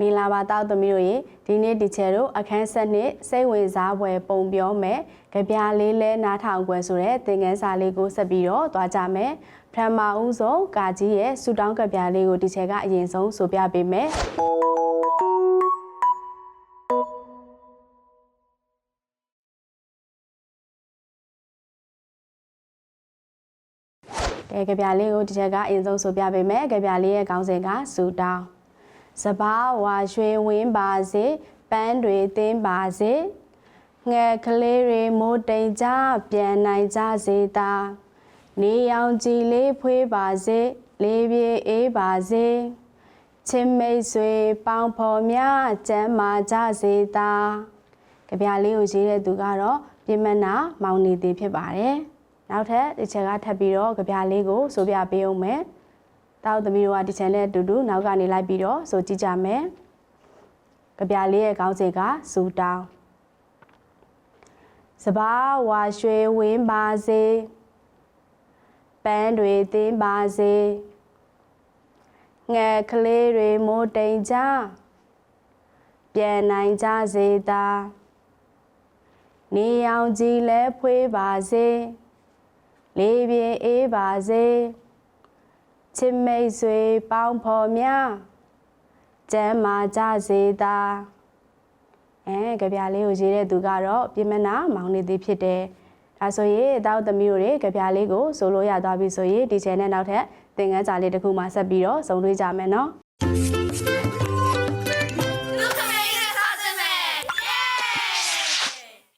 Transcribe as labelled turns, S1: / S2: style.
S1: မင်္ဂလာပါတောက်သမီးတို့ရေဒီနေ့ဒီချယ်တို့အခန်းဆက်နှစ်စိတ်ဝင်စားဖွယ်ပုံပြောမယ်ကြပြလေးလဲနားထောင်ွယ်ဆိုတဲ့သင်ခန်းစာလေးကိုဆက်ပြီးတော့သွားကြမယ်ပထမဦးဆုံးကာကြီးရဲ့ဆူတောင်းကြပြလေးကိုဒီချယ်ကအရင်ဆုံးဆိုပြပေးမယ်ကဲကြပြလေးကိုဒီချက်ကအရင်ဆုံးဆိုပြပေးမယ်ကြပြလေးရဲ့ခေါင်းစဉ်ကဆူတောင်း စဘာဝါရွှေဝင်းပါစေပန်းတွေသင်းပါစေငှက်ကလေးတွေမိုးတိမ်ကြပြန်နိုင်ကြစေသာနေရောင်ကြည်လေးဖွေးပါစေလေးပြေအေးပါစေချစ်မိတ်ဆွေပေါင်းဖော်များကျမ်းမာကြစေသာကြပြလေးကိုရေးတဲ့သူကတော့ပြင်မနာမောင်နေသေးဖြစ်ပါတယ်နောက်ထပ်ဒီချက်ကထပ်ပြီးတော့ကြပြလေးကိုဆိုပြပေးအောင်မယ် တောက်သမီးတို့ကဒီ channel အတူတူနောက်ကနေလိုက်ပြီးတော့ဆိုကြည့်ကြမယ်။ကြပြလေးရဲ့ခေါင်းစဉ်ကစူတောင်းစဘာဝါရွှေဝင်းပါစေပန်းတွေသင်းပါစေငှက်ကလေးတွေမိုးတိမ်ကြပြန်နိုင်ကြစေသာနေရောင်ကြီးလဲဖွေးပါစေလေးပြင်းအေးပါစေ ချစ်မိတ်ဆွေပေါင်းဖော်များကျမ်းမာကြစေသာအဲကြပြလေးကိုရေးတဲ့သူကတော့ပြင်မနာမောင်နေသည်ဖြစ်တယ်ဒါဆိုရင်တောက်သမီးတို့တွေကြပြလေးကိုဆိုလို့ရသွားပြီဆိုရင်ဒီ channel နောက်ထပ်သင်ခန်းစာလေးတစ်ခုမှဆက်ပြီးတော့စုံတွေ့ကြမယ်နော်